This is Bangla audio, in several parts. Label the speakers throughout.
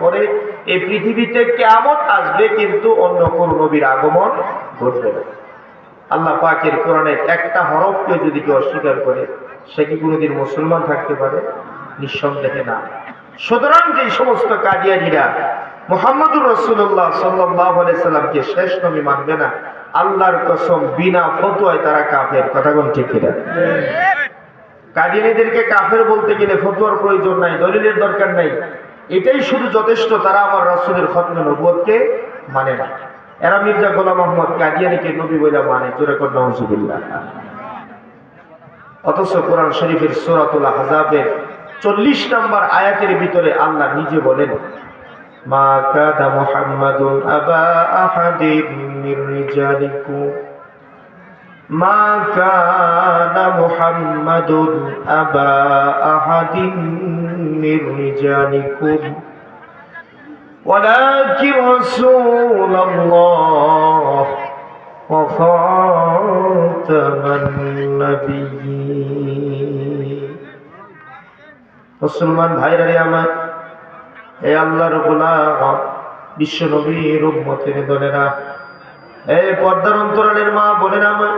Speaker 1: পরে এই পৃথিবীতে কিয়ামত আসবে কিন্তু অন্য কোন নবীর আগমন ঘটবে না। আল্লাহ পাকের কোরআনের একটা হরফকে যদি কেউ অস্বীকার করে, সে কি কোনোদিন মুসলমান থাকতে পারে? নিঃসন্দেহে না। সুতরাং যে সমস্ত কাদিয়ানিরা মোহাম্মদুর রসুল্লাহ সাল্লাহ সাল্লামকে শেষ নবী মানবে না, আল্লাহর কসম বিনা ফতোয়ায় তারা কাফের। কোন ঠিক কাদিনীদেরকে কাফের বলতে গেলে ফতুয়ার প্রয়োজন নাই, দলিলের দরকার নাই। এটাই শুধু যথেষ্ট, তারা আমার রাসূলের খতমে নবুয়তকে মানে না। এরা মির্জা গোলাম মোহাম্মদ কাদিয়ানিকে নবী বলে মানে জোরে কর নওয়াজুবিল্লাহ অথচ কোরআন শরীফের সূরাতুল আহজাবের চল্লিশ নম্বর আয়াতের ভিতরে আল্লাহ নিজে বলেন, মা কাদা মুহাম্মাদুন আবা আহাদিন মির রিজালিকুম। ما كان محمد أبا أحد من رجالكم ولكن رسول الله وخاتم النبيين মুসলমান ভাইরা রে আমার এ আল্লাহর গোলাম বিশ্ব নবীর উম্মতের দলেরা এ পর্দার অন্তরালের মা বলেন আমার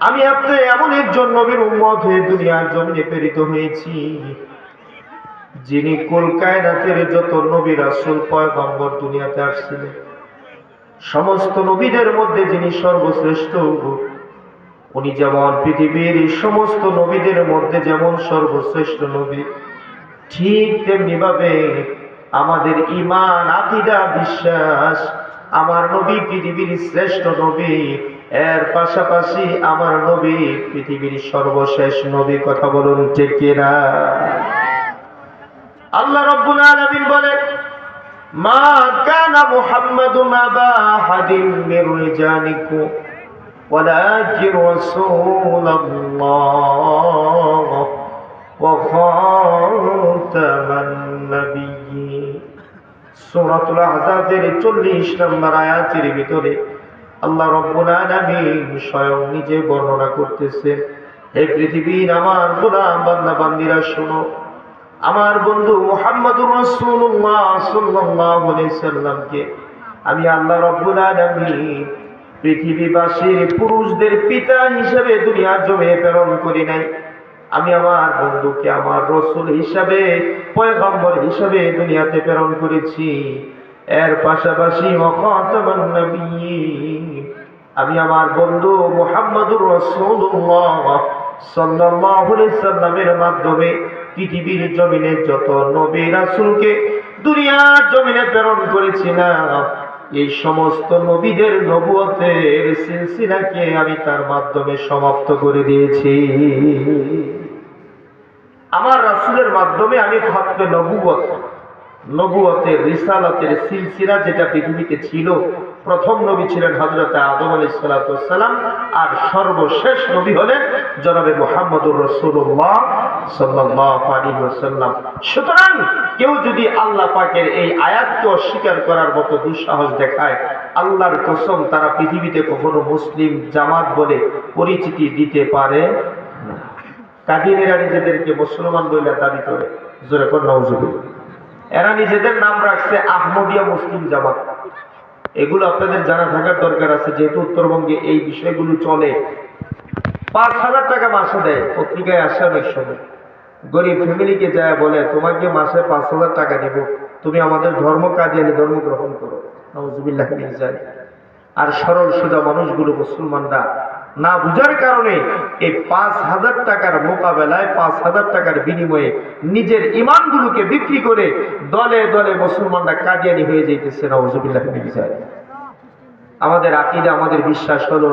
Speaker 1: আমি আপনি এমন একজন নবীর উম্মত হয়ে দুনিয়ার জমিনে প্রেরিত হয়েছি, যিনি কলকায়নাতের যত নবী রাসূল পয়গম্বর দুনিয়াতে আসছিলেন, সমস্ত নবীদের মধ্যে যিনি সর্বশ্রেষ্ঠ, উনি যেমন পৃথিবীর সমস্ত নবীদের মধ্যে যেমন সর্বশ্রেষ্ঠ নবী, ঠিক তেমনি ভাবে আমাদের ইমান আকিদা, বিশ্বাস, আমার নবী পৃথিবীর শ্রেষ্ঠ নবী এর পাশাপাশি আমার নবী পৃথিবীর সর্বশেষ নবী কথা বলুন ঠিক কিনা আল্লাহ রাব্বুল আলামিন বলেন মা কানা মুহাম্মাদুন আবা আহাদিন মির রিজালিকুম ولكن رسول الله وخاتم النبيين সূরাতুল আহজাবের 40 নম্বর আয়াতের ভিতরে আল্লাহ রব্বুল স্বয়ং নিজে বর্ণনা করতেছেন, হে পৃথিবীর আমার গোলাম বান্দা বান্দিরা শোনো, আমার বন্ধু মুহাম্মদুর সাল্লামকে আমি আল্লাহ রব্বুল আলামিন পৃথিবীবাসীর পুরুষদের পিতা হিসেবে দুনিয়ার জমে প্রেরণ করি নাই। আমি আমার বন্ধুকে, আমার রসুল হিসাবে, পয়গম্বর হিসাবে দুনিয়াতে প্রেরণ করেছি। এর পাশাপাশি আমি আমার বন্ধু মুহাম্মদুর সাল্লামের মাধ্যমে পৃথিবীর জমিনে যত নবী রাসূলকে দুনিয়ার জমিনে প্রেরণ করেছিলাম, এই সমস্ত নবীদের নবুয়তের সিলসিলাকে আমি তার মাধ্যমে সমাপ্ত করে দিয়েছি। আমার রাসূলের মাধ্যমে আমি খতমে নবুয়ত নবুয়তের রিসালাতের সিলসিলা যেটা পৃথিবীতে ছিল, প্রথম নবী ছিলেন হযরত আদম আলাইহিস সালাম আর সর্বশেষ নবী হলেন জনাবে মুহাম্মদুর আলাইহি ওয়াসাল্লাম। সুতরাং কেউ যদি আল্লাহ পাকের এই আয়াতকে অস্বীকার করার মতো দুঃসাহস দেখায়, আল্লাহর কসম তারা পৃথিবীতে কখনো মুসলিম জামাত বলে পরিচিতি দিতে পারে কাদিনেরা নিজেদেরকে মুসলমান বলে দাবি করে। জোরে নওজুবিল্লাহ এরা নিজেদের নাম রাখছে আহমদিয়া মুসলিম জামাত। এগুলো আপনাদের জানা থাকার দরকার আছে, যেহেতু উত্তরবঙ্গে এই বিষয়গুলো চলে। পাঁচ হাজার টাকা মাসে দেয়, পত্রিকায় আসে অনেক সময়। গরিব ফ্যামিলিকে যায় বলে, তোমাকে মাসে পাঁচ হাজার টাকা দেব। তুমি আমাদের ধর্ম কাদিয়ানি ধর্ম গ্রহণ করো। নওজুবিল্লাহ মিন আর সরল সোজা মানুষগুলো মুসলমানরা না বুঝার কারণে এই পাঁচ হাজার টাকার মোকাবেলায়, পাঁচ হাজার টাকার বিনিময়ে নিজের ইমানগুলোকে বিক্রি করে দলে দলে মুসলমানরা কাদিয়ানি হয়ে মিন যালিক। আমাদের আকিদা, আমাদের বিশ্বাস হলো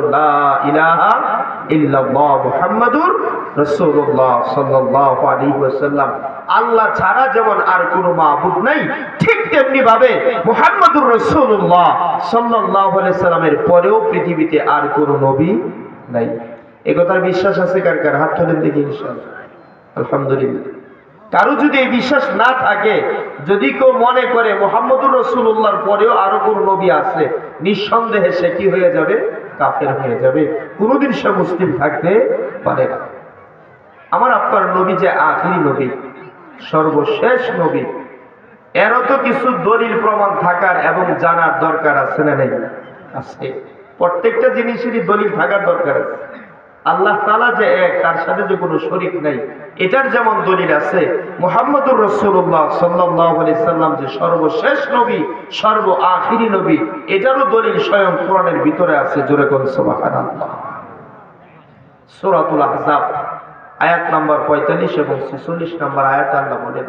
Speaker 1: আল্লাহ ছাড়া যেমন আর নাই, ঠিক তেমনি ভাবে মুহাম্মাদুর রাসূলুল্লাহ সাল্লাল্লাহু সাল্লামের পরেও পৃথিবীতে আর কোনো নবী নাই। এই কথার বিশ্বাস আছে কার কার? হাত তোলেন দেখি ইনশাআল্লাহ। আলহামদুলিল্লাহ। কারও যদি এই বিশ্বাস না থাকে, যদি কেউ মনে করে মোহাম্মদুর রসুল্লাহর পরেও আরও কোন নবী আছে, নিঃসন্দেহে সে কি হয়ে যাবে? কাফের হয়ে যাবে। কোনোদিন সে মুসলিম থাকতে পারে না। আমার আপনার নবী যে আখিরি নবী, সর্বশেষ নবী, এরও তো কিছু দলিল প্রমাণ থাকার এবং জানার দরকার আছে না নেই? আছে। প্রত্যেকটা জিনিসেরই দলিল থাকার দরকার আছে। আল্লাহ তালা যে এক, তার সাথে যে কোনো শরিক নাই। এটার যেমন দলিল আছে, মোহাম্মদুর রসুল্লাহ সাল্লাহ সাল্লাম যে সর্বশেষ নবী, সর্ব আখিরি নবী, এটারও দলিল স্বয়ং কোরআনের ভিতরে আছে। জোরে কোন আল্লাহ সুরাতুল আহজাব, আয়াত নাম্বার পঁয়তাল্লিশ এবং ছেচল্লিশ নাম্বার আয়াত আল্লাহ বলেন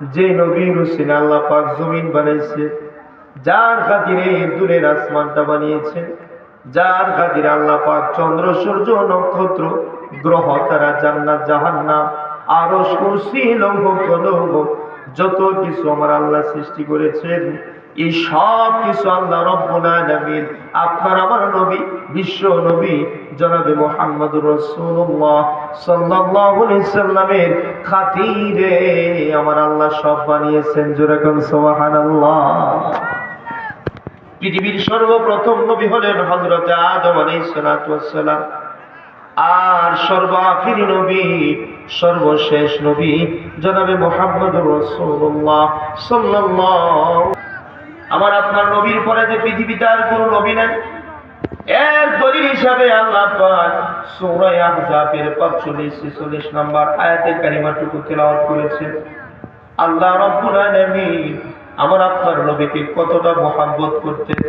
Speaker 1: যে নবীর হোসেন আল্লাহ পাক জমিন বানাইছে, যার খাতিরে দূরের আসমানটা বানিয়েছে, যার খাতিরে আল্লাহ পাক চন্দ্র, সূর্য, নক্ষত্র, গ্রহ, তারা জান্নাত, জাহান্নাম আরও কলৌহ, যত কিছু আমার আল্লাহ সৃষ্টি করেছেন এই সব কিছু আল্লাহ রব্বুল আলামিন, আপনার আমার নবী, বিশ্ব নবী, জনাবে রাসূলুল্লাহ সাল্লাল্লাহু আলাইহি সাল্লামের খাতিরে আমার আল্লাহ সব বানিয়েছেন। সুবহানাল্লাহ। পৃথিবীর সর্বপ্রথম নবী হলেন হযরত আদম আলাইহিস সালাতু ওয়াস সালাম আর সর্ব আখিরি নবী, সর্বশেষ নবী, জনাবে মুহাম্মদুর রাসূলুল্লাহ সাল্লাল্লাহু আমার আপনার নবীর পরে যে পৃথিবীতে আর কোনো নবী নাই, এর দলিল হিসাবে আল্লাহ পাক সূরা আহজাবের 45 46 নম্বর আয়াতে কারিমাটুকু তেলাওয়াত করেছেন। আল্লাহ রাব্বুল আলামিন আমার আপনার নবীকে কতটা মহাব্বত করতেন,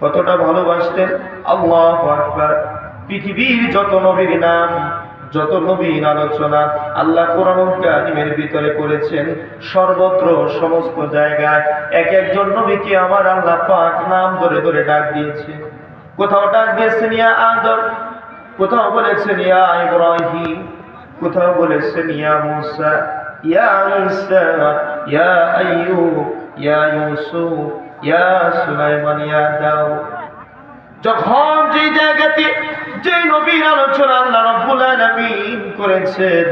Speaker 1: কতটা ভালোবাসতেন। আল্লাহু আকবার। পৃথিবীর যত নবীর নাম যত নবীন আলোচনা আল্লাহ কারিমের ভিতরে করেছেন, সর্বত্র সমস্ত জায়গায় এক একজন নবীকে আমার আল্লাহ পাক নাম ধরে ধরে ডাক দিয়েছে। কোথাও ডাক দিয়েছেন, ইয়া আদম কোথাও বলেছেন, ইয়া ইব্রাহিম কোথাও বলেছেন, ইয়া মুসা ইয়া ঈসা ইয়া আইয়ুব ইয়া ইউসুফ ইয়া সুলাইমান ইয়া দাউদ যখন যে জায়গাতে যে নবীর আলোচনা আল্লাহ রব্বুল আলামিন করেছেন,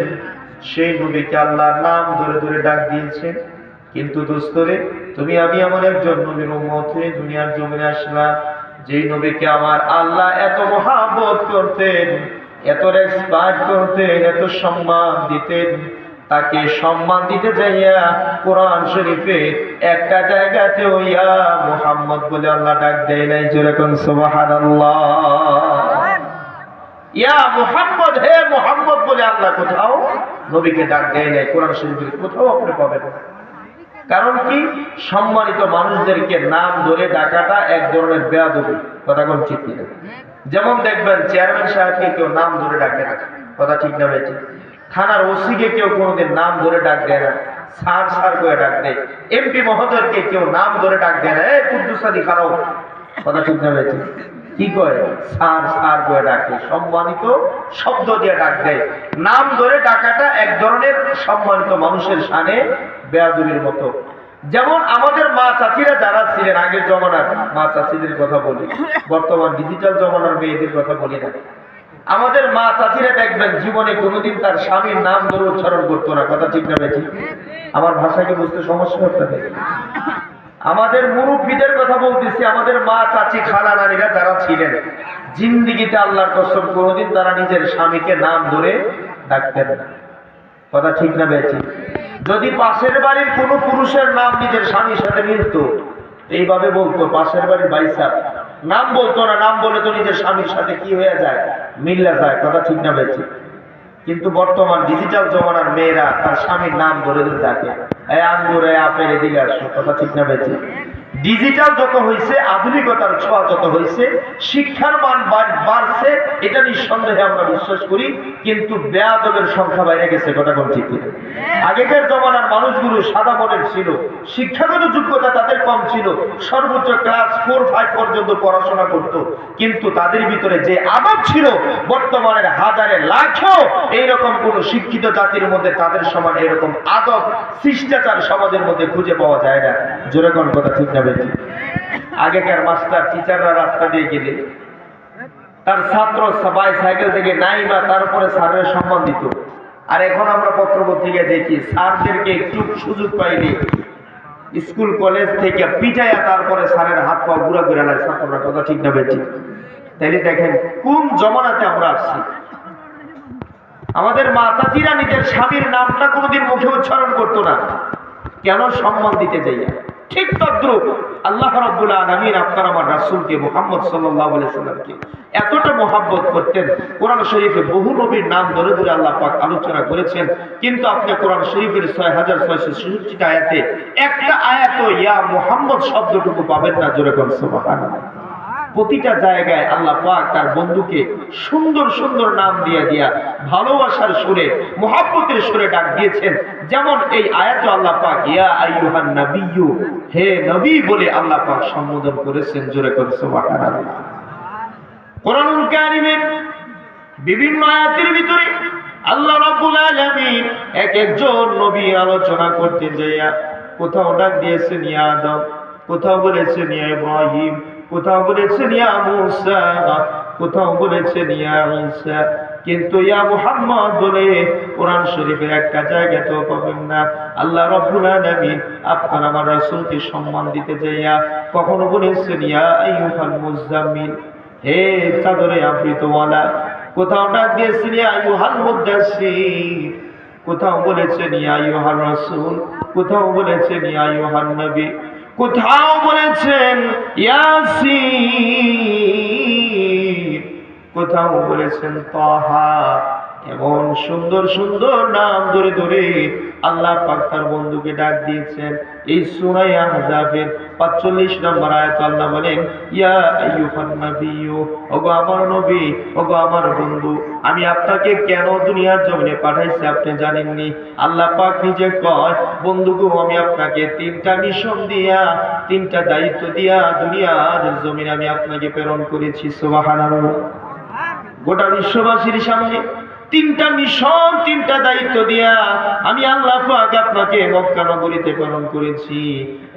Speaker 1: সেই নবীকে আল্লাহর নাম ধরে ধরে ডাক দিয়েছেন। কিন্তু দোস্তরে, তুমি আমি এমন একজন নবীর উম্মত হয়ে দুনিয়ার জমিনে আসলাম যেই নবীকে আমার আল্লাহ এত মহাব্বত করতেন, এত রেসপেক্ট করতেন, এত সম্মান দিতেন। তাকে সম্মান দিতে যাইয়া কোরআন শরীফে একটা জায়গাতে ইয়া মুহাম্মদ বলে আল্লাহ ডাক দেয় নাই যেরকম সুবহানাল্লাহ। ইয়া মুহাম্মদ, হে মুহাম্মদ বলে আল্লাহ কোথাও নবীকে ডাক দেয় নাই, কোরআন শরীফে কোথাও আপনি পাবেন কারণ কি? সম্মানিত মানুষদেরকে নাম ধরে ডাকাটা এক ধরনের বেয়াদবি। কথা কোন ঠিক কিনা? যেমন দেখবেন চেয়ারম্যান সাহেবকে কেউ নাম ধরে ডাকে না। কথা ঠিক না বেঠিক থানার ওসিকে কেউ কোনোদিন নাম ধরে ডাক দেয় না। স্যার স্যার করে ডাক দেয়। এমপি মহোদয়কে কেউ নাম ধরে ডাক দেয় না। এই কুদ্দুসাদি খারাপ কথা ঠিক না বেঠিক কি করে? স্যার স্যার করে ডাকে। সম্মানিত শব্দ দিয়ে ডাক দেয়। নাম ধরে ডাকাটা এক ধরনের সম্মানিত মানুষের সানে বেয়াদুবির মতো। যেমন আমাদের মা চাচিরা যারা ছিলেন, আগের জমানার মা চাচিদের কথা বলি। বর্তমান ডিজিটাল জমানার মেয়েদের কথা বলি না। আমাদের মা চাচিরা দেখবেন, জীবনে কোনোদিন তার স্বামীর নাম ধরে উচ্চারণ করতো না। কথা ঠিক না আমার ভাষাকে বুঝতে সমস্যা হতে আমাদের মুরব্বীদের কথা বলতেছি, আমাদের মা, চাচি, খালা নারীরা যারা ছিলেন, জিন্দিগিতে আল্লাহর কসম কোনোদিন তারা নিজের স্বামীকে নাম ধরে ডাকতেন না। কথা ঠিক না বেঠিক? যদি পাশের বাড়ির কোনো পুরুষের নাম নিজের স্বামীর সাথে মিলত, এইভাবে বলতো, পাশের বাড়ির বাইসা নাম বলতো না, নাম বলে তো নিজের স্বামীর সাথে কি হয়ে যায়? মিল্লা যায়, কথা ঠিক না বেঠিক? কিন্তু বর্তমান ডিজিটাল জমানার মেয়েরা তার স্বামীর নাম ধরে ধরে ডাকে। এই আঙ্গুর, এই আপেল, এদিকে আসো, কথা ঠিক না বেঠিক। ডিজিটাল যত হয়েছে আধুনিকতার ছোঁয়া যত হয়েছে শিক্ষার মান বাড়ছে এটা নিঃসন্দেহে আমরা বিশ্বাস করি কিন্তু বেয়াদবের সংখ্যা বাইরে গেছে কথা কোন ঠিক আগেকার জমানার মানুষগুলো সাদা মনের ছিল শিক্ষাগত যোগ্যতা তাদের কম ছিল সর্বোচ্চ ক্লাস ফোর ফাইভ পর্যন্ত পড়াশোনা করত কিন্তু তাদের ভিতরে যে আদব ছিল বর্তমানের হাজারে লাখেও এইরকম কোন শিক্ষিত জাতির মধ্যে তাদের সমান এরকম আদব শিষ্টাচার সমাজের মধ্যে খুঁজে পাওয়া যায় না। জোরে কোন কথা ঠিক বেশি আগেকার মাস্টার, টিচাররা রাস্তা দিয়ে গেলে। তার ছাত্র সবাই সাইকেল থেকে নাই বা তারপরে স্যারের সম্মান দিত। আর এখন আমরা পত্র পত্রিকায় দেখি, স্যারদেরকে একটু সুযোগ পাইলে স্কুল, কলেজ থেকে পিটাইয়া তারপরে স্যারের হাত পা ঘুরা ঘুরে লাগে ছাত্ররা। কথা ঠিক না বেঠিক? তাইলে দেখেন, কোন জমানাতে আমরা আসছি? আমাদের মা চাচিরা নিজের স্বামীর নামটা কোনোদিন মুখে উচ্চারণ করতো না। কেন সম্মান দিতে যাইয়া? ঠিক তদ্রুপ আল্লাহ রাব্বুল আলামিন আপনার আমার সাল্লামকে এতটা মহাব্বত করতেন। কোরআন শরীফে বহু নবীর নাম ধরে ধরে আল্লাহ পাক আলোচনা করেছেন। কিন্তু আপনি কোরআন শরীফের ছয় হাজার ছয়শো ছেষট্টিটা আয়াতে একটা আয়াত ইয়া মোহাম্মদ শব্দটুকু পাবেন না, জোরে কোন প্রতিটা জায়গায় আল্লাহ পাক তার বন্ধুকে সুন্দর সুন্দর নাম দিয়ে দিয়া ভালোবাসার সুরে, মোহাব্বতের সুরে ডাক দিয়েছেন। যেমন এই আয়াত আল্লাহ পাক, ইয়া আইয়ুহান নাবিয়্যু হে নবী বলে আল্লাহ পাক সম্বোধন করেছেন জোরে করে বিভিন্ন আয়াতের ভিতরে আল্লাহ রাব্বুল আলামিন এক একজন নবী আলোচনা করতে যাইয়া কোথাও ডাক দিয়েছেন, ইয়া আদম কোথাও বলেছেন, ইয়া ইব্রাহিম কোথাও বলেছেন ইয়া মুসা কোথাও বলেছেন ইয়া ঈসা কিন্তু ইয়া মুহাম্মদ বলে কোরআন শরীফের একটা জায়গাতেও পাবেন না। আল্লাহ রাব্বুল আলামিন আপনার আমার রাসূলকে সম্মান দিতে যাইয়া কখনো বলেছেন ইয়া আইয়ুহাল মুজাম্মিল হে চাদরে আবৃতওয়ালা কোথাও ডাক দিয়েছেন ইয়া আইয়ুহাল মুদাসসির কোথাও বলেছেন ইয়া আইয়ুহার রাসূল কোথাও বলেছেন ইয়া আইয়ুহান নবী কোথাও বলেছেন ইয়াসিন কোথাও বলেছেন তাহা এমন সুন্দর সুন্দর নাম ধরে ধরে আল্লাহ পাক তার বন্ধুকে ডাক দিয়েছেন। এই সূরা আহজাবের 45 নম্বর আয়াত আল্লাহ বলেন, ইয়া আইয়ুহান নাবিয়্যু, ওগো আমার নবী, ওগো আমার বন্ধু, আমি আপনাকে কেন দুনিয়ার জমিনে পাঠাইছি আপনি জানেননি? আল্লাহ পাক নিজে কয় বন্ধুগো আমি আপনাকে তিনটা মিশন দিয়া, তিনটা দায়িত্ব দিয়া দুনিয়ার জমিনে আমি আপনাকে প্রেরণ করেছি, সুবহানাল্লাহ। গোটা বিশ্ববাসীর সামনে তিনটা মিশন, তিনটা দায়িত্ব দিয়া আমি আল্লাহ পাক আপনাকে মক্কা নগরীতে প্রেরণ করেছি।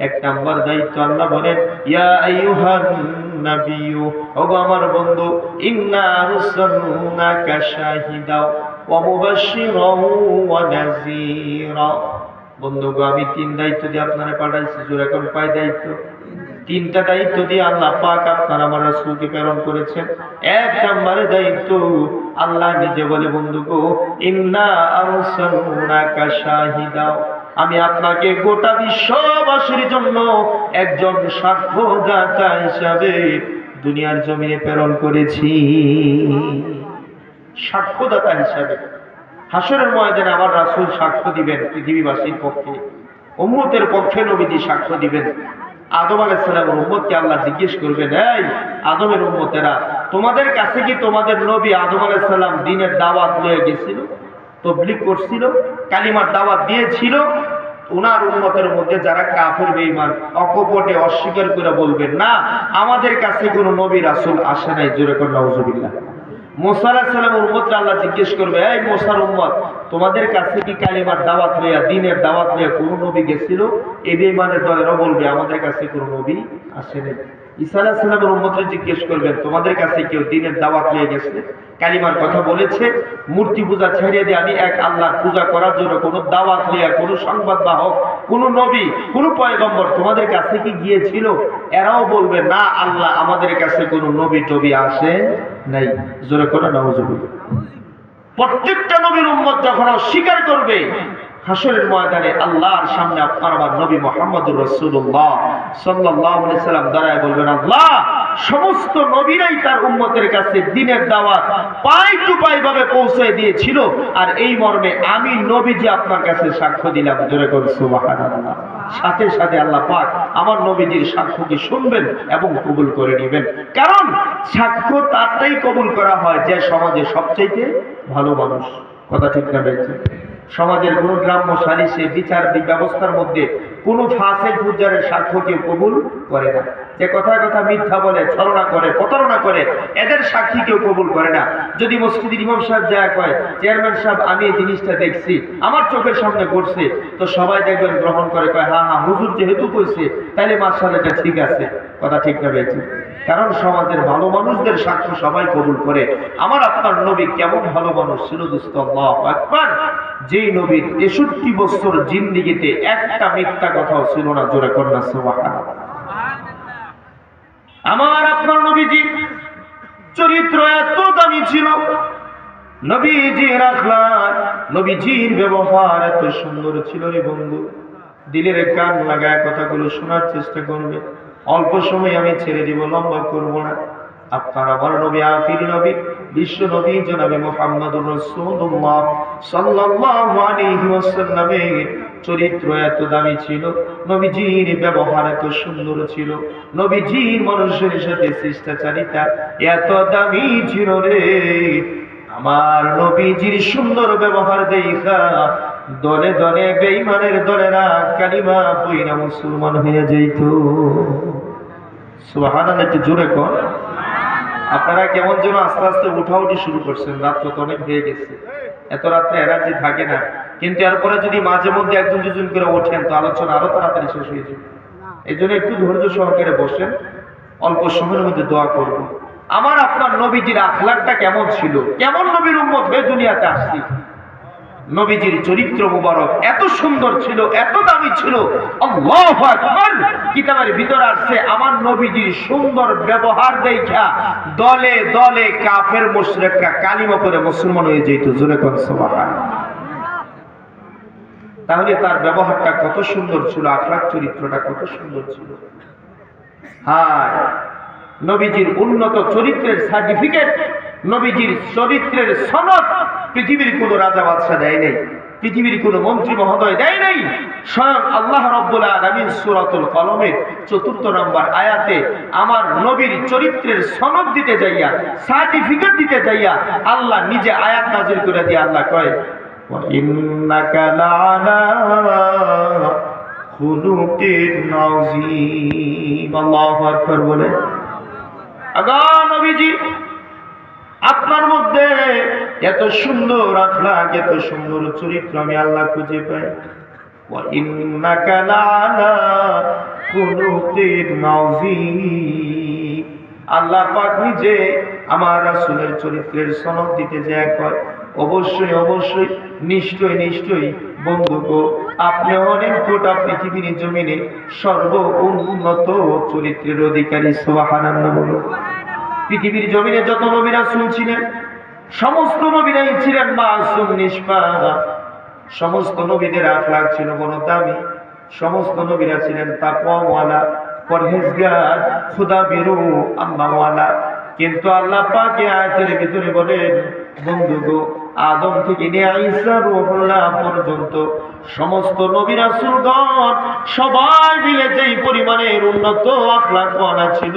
Speaker 1: এক নাম্বার দায়িত্ব আল্লাহ বলেন, ইয়া আইয়ুহান আমার বন্ধু, ইন্না আরসালনাকা শাহিদা ওয়া মুবাশশিরাও ওয়া নাযীরা। আমি তিন দায়িত্ব দিয়ে আপনারা পাঠাইছি, জোরে কোন পায় দায়িত্ব? তিনটা দায়িত্ব দিয়ে আল্লাহ পাক আপনার আমার রাসূলকে প্রেরণ করেছেন। এক নম্বরে দায়িত্ব আল্লাহ নিজে বলে, বন্ধু গো, ইন্না আরসালনাকা শাহিদা। আমি আপনাকে গোটা বিশ্ববাসীর জন্য একজন সাক্ষ্যদাতা হিসাবে দুনিয়ার জমিনে প্রেরণ করেছি। সাক্ষ্যদাতা হিসাবে। হাসরের ময়দানে আমার রাসূল সাক্ষ্য দিবেন, পৃথিবীবাসীর পক্ষে। উম্মতের পক্ষে নবীজি সাক্ষ্য দিবেন। আদম আলাইসালামের উম্মতকে আল্লাহ জিজ্ঞেস করবেন, এই আদমের উম্মতেরা, তোমাদের কাছে কি তোমাদের নবী আদম আলাইসাল্লাম দিনের দাওয়াত লয়ে গেছিল, তবলিগ করছিল, কালিমার দাওয়াত দিয়েছিল? ওনার উন্মতের মধ্যে যারা কাফের, বেঈমান, অকপটে অস্বীকার করে বলবেন, না, আমাদের কাছে কোনো নবী রাসূল আসে নাই। জোরে করে, নাউজুবিল্লাহ। মোসা আলাহিসাল্লামের উম্মতরা আল্লাহ জিজ্ঞেস করবে, এই মোসার উম্মত তোমাদের কাছে কি কালিমার দাওয়াত লইয়া, দিনের দাওয়াত লইয়া কোনো নবী গেছিল? এই বেঈমানের দলেরও বলবে, আমাদের কাছে কোনো নবী আসেনি। ঈসা আলাহিসাল্লামের উম্মতরা জিজ্ঞেস করবেন, তোমাদের কাছে কেউ দিনের দাওয়াত লইয়া গেছে? কালিমার কথা বলেছে, মূর্তি পূজা ছেড়ে দিয়ে আমি এক আল্লাহর পূজা করার জন্য কোনো দাওয়াত লইয়া, কোনো সংবাদ বাহক কোনো নবী, কোনো পয়গম্বর তোমাদের কাছে কি গিয়েছিল? এরাও বলবে, না, আল্লাহ আমাদের কাছে কোনো নবী টবি আসে নাই। জোরে করে নাউজুবিল্লাহ। প্রত্যেকটা নবীর উম্মত যখন অস্বীকার করবে হাসরের ময়দানে আল্লাহর সামনে আপনার আমার নবী মোহাম্মদুর রসুল্লাহ সাল্লাহ সাল্লাম দাঁড়ায় বলবেন, আল্লাহ, সমস্ত নবীরাই তার উম্মতের কাছে দিনের দাওয়াত পাই টু পাই ভাবে পৌঁছে দিয়েছিল আর এই মর্মে আমি নবীজি আপনার কাছে সাক্ষ্য দিলাম। জোরে করে সাথে সাথে আল্লাহ পাক আমার নবীজির সাক্ষ্যকে শুনবেন এবং কবুল করে নেবেন। কারণ সাক্ষ্য তারটাই কবুল করা হয় যে সমাজে সবচাইতে ভালো মানুষ। কথা ঠিক না বেঁচে সমাজের কোন গ্রাম্য সালিসে বিচার ব্যবস্থার মধ্যে কোনো ফাঁসে ফুজারের সাক্ষ্য কেউ কবুল করে না। যে কথায় কথা মিথ্যা বলে, ছলনা করে, প্রতারণা করে, এদের সাক্ষী কেউ কবুল করে না। যদি মসজিদের ইমাম সাহেব যা কয়, চেয়ারম্যান সাহেব, আমি এই জিনিসটা দেখছি, আমার চোখের সামনে ঘটছে তো সবাই দেখবেন গ্রহণ করে, কয় হ্যাঁ হ্যাঁ হুজুর যেহেতু কইছে তাহলে মাসাল এটা ঠিক আছে। কথা ঠিক না বেশি কারণ সমাজের ভালো মানুষদের সাক্ষ্য সবাই কবুল করে। আমার আপনার নবী কেমন ভালো মানুষ ছিল আল্লাহু যেই নবীর তেষট্টি বছর জিন্দিগিতে একটা মিথ্যা কথাও ছিল না, জোরে কন্যা সুবহানাল্লাহ। আমার আপনার নবীজি চরিত্র এত দামি ছিল। নবীজির আখলাক, নবীজির ব্যবহার এত সুন্দর ছিল রে বন্ধু। দিলের কান লাগায় কথাগুলো শোনার চেষ্টা করবে। অল্প সময় আমি ছেড়ে দিব, লম্বা করব না। আপনার আমার নবী, আখির নবী, বিশ্ব নবী, জনাবে মোহাম্মদুর রাসূলুল্লাহ সাল্লাল্লাহু আলাইহি ওয়াসাল্লামের চরিত্র এত দামি ছিল, নবীজির ব্যবহার এত সুন্দর ছিল, নবীজির মানুষের সাথে শিষ্টাচারিতা এত দামি ছিল রে। আমার নবীজির সুন্দর ব্যবহার দেখা দলে দলে বেঈমানের দলেরা কালিমা বইনা মুসলমান হয়ে যাইত। সুবহানাল্লাহ, একটু জোরে কর আপনারা কেমন যেন আস্তে আস্তে উঠাউঠি শুরু করছেন, রাত্র তো অনেক হয়ে গেছে। এত রাত্রে এনার্জি থাকে না। কিন্তু এরপরে যদি মাঝে মধ্যে একজন দুজন করে ওঠেন, তো আলোচনা আরও তাড়াতাড়ি শেষ হয়ে যাবে। এই জন্য একটু ধৈর্য সহকারে বসেন, অল্প সময়ের মধ্যে দোয়া করব। আমার আপনার নবীজির আখলাকটা কেমন ছিল? কেমন নবীর উম্মত হয়ে দুনিয়াতে আসছি? নবীজির চরিত্র মুবারক এত সুন্দর ছিল, এত দামি ছিল। কিতাবের ভিতর আসছে, আমার নবীজির সুন্দর ব্যবহার দেখা দলে দলে কাফের মুশরিকরা কালিমা করে মুসলমান হয়ে যেত জোরে তাহলে তার ব্যবহারটা কত সুন্দর ছিল আখলাক চরিত্রটা কত সুন্দর ছিল। হ্যাঁ নবীজির উন্নত চরিত্রের সার্টিফিকেট নবীজির চরিত্রের সনদ পৃথিবীর কোনো রাজা বাদশাহ দেয় নাই, পৃথিবীর কোন মন্ত্রী মহোদয় দেয় নাই, স্বয়ং আল্লাহ সুরাতুল কলমের চতুর্থ নম্বর আয়াতে আমার নবীর চরিত্রের সনদ দিতে যাইয়া সার্টিফিকেট দিতে যাইয়া আল্লাহ নিজে আয়াত নাজির করে দিয়ে আল্লাহ কয় বলে আপনার মধ্যে এত সুন্দর আখলাক এত সুন্দর চরিত্র আমি আল্লাহ খুঁজে পাই। আল্লাহ পাক নিজে আমার রাসুলের চরিত্রের সনদ দিতে যায় কয় অবশ্যই অবশ্যই নিশ্চয় নিশ্চয়ই বন্ধুগো আপনি অনেক গোটা পৃথিবীর জমিনে সর্ব উন্নত চরিত্রের অধিকারী সোহানান্দ বলুন পৃথিবীর জমিনে যত নবীরা শুনছিলেন সমস্ত নবীরাই ছিলেন মাসুম, নিষ্পাপ। সমস্ত নবীদের আখলাক ছিল বড় দামি সমস্ত নবীরা ছিলেন তাকওয়াওয়ালা, পরহেজগার খুদা বিরু আম্মাওয়ালা। কিন্তু আল্লাহ পাকে আয়াতের ভিতরে বলেন, বন্ধু গো, আদম থেকে নিয়ে রূহুল্লাহ পর্যন্ত সমস্ত নবী রাসূলগণ সবাই মিলে যেই পরিমাণের উন্নত আখলাক ছিল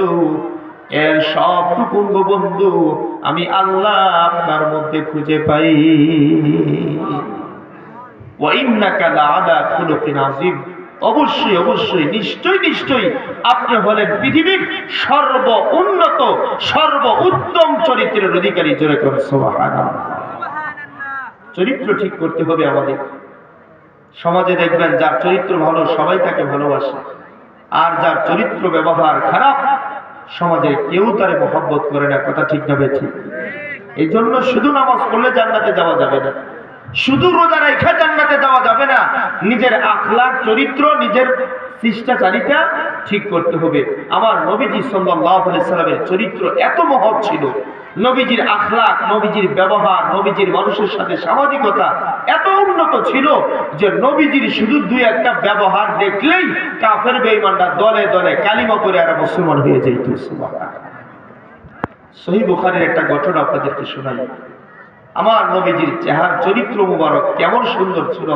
Speaker 1: এর সবটুকু বন্ধু আমি আল্লাহ আপনার মধ্যে খুঁজে পাই। অবশ্যই অবশ্যই নিশ্চয়ই আপনি হলেন পৃথিবীর সর্ব উন্নত, সর্ব উত্তম চরিত্রের অধিকারী। জোরে চরিত্র ঠিক করতে হবে আমাদের। সমাজে দেখবেন যার চরিত্র ভালো, সবাই তাকে ভালোবাসে। আর যার চরিত্র ব্যবহার খারাপ সমাজে কেউ তারে মহব্বত করে না, কথা ঠিক না বেঠিক। এই জন্য শুধু নামাজ পড়লে জান্নাতে যাওয়া যাবে না। শুধু রোজা রেখে জান্নাতে যাওয়া যাবে না, নিজের আখলাক চরিত্র, নিজের শিষ্টাচারিতা ঠিক করতে হবে। আমার নবীজি সাল্লামের চরিত্র এত মহৎ ছিল। নবীজির আখলাক নবীজির ব্যবহার, নবীজির মানুষের সাথে সামাজিকতা এত উন্নত ছিল যে নবীজির শুধু দুই একটা ব্যবহার দেখলেই কাফের বেঈমানরা দলে দলে কালিমা করে আর মুসলমান হয়ে সুবহানাল্লাহ। সহি বুখারীর একটা ঘটনা আপনাদেরকে শোনাই। আমার নবীজির চেহার চরিত্র মুবারক কেমন সুন্দর ছিল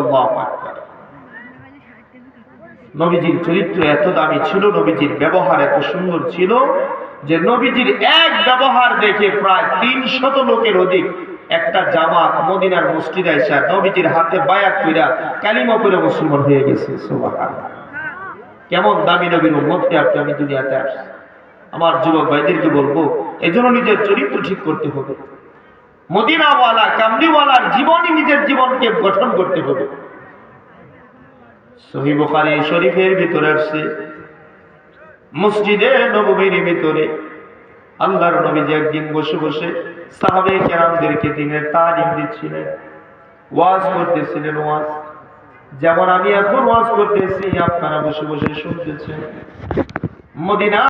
Speaker 1: নবীজির চরিত্র এত দামি ছিল, নবীজির ব্যবহার এত সুন্দর ছিল যে নবীজির এক ব্যবহার দেখে প্রায় তিন শত লোকের অধিক একটা জামাত মদিনার মসজিদ আইসা নবীজির হাতে বায়াত কইরা কালিমা করে মুসলমান হয়ে গেছে। কেমন দামি নবীর মধ্যে আপনি আমি দুনিয়াতে আসছি। আমার যুবক ভাইদেরকে বলব, এজন্য নিজের চরিত্র ঠিক করতে হবে। মদিনাওয়ালা, কামলিওয়ালার জীবনই নিজের জীবনকে গঠন করতে হবে। সহি বুখারী শরীফের ভিতরে আসছে। মসজিদে নববীর ভিতরে আল্লাহর নবী যে একদিন বসে বসে সাহাবে কেরামদেরকে দিনের তালিম দিচ্ছিলেন, ওয়াজ করতেছিলেন ওয়াজ। যেমন আমি এখন ওয়াজ করতেছি, আপনারা বসে বসে শুনতেছেন। মদিনা